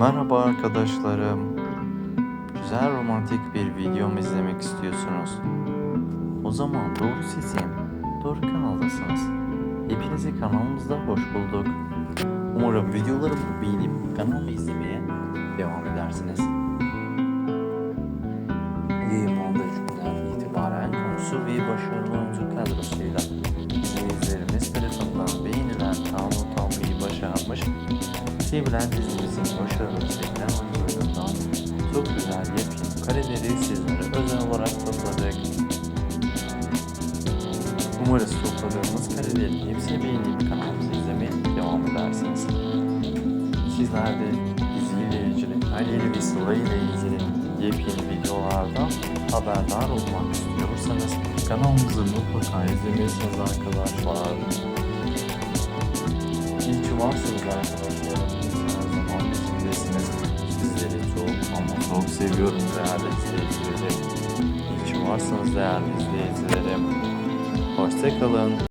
Merhaba arkadaşlarım. Güzel romantik bir video mu izlemek istiyorsunuz? O zaman doğru seçim. Doğru kanaldasınız. Hepinizi kanalımızda hoş bulduk. Umarım videolarımı beğenip kanalımı izlemeye devam edersiniz. Yayınlandığı günden itibaren konusu ve başarılı oyuncu kadrosuyla izleyicilerimiz tarafından beğenilen kanun almayı başarmış Sevilen dizimizin başarılı kareleri sizlere özel olarak topladık. Umarız topladığımız karelerin hepsini beğenip kanalımızı izlemeye devam edersiniz. Sizler de diziyle ilgili, her yeni bir sıla ile ilgili yepyeni videolardan haberdar olmak istiyorsanız kanalımızı mutlaka izlemelisiniz arkadaşlar. İyi ki varsınız arkadaşlar. Seviyorum değerli izleyicilerim. İyi ki varsınız değerli izleyicilerim. Hoşçakalın.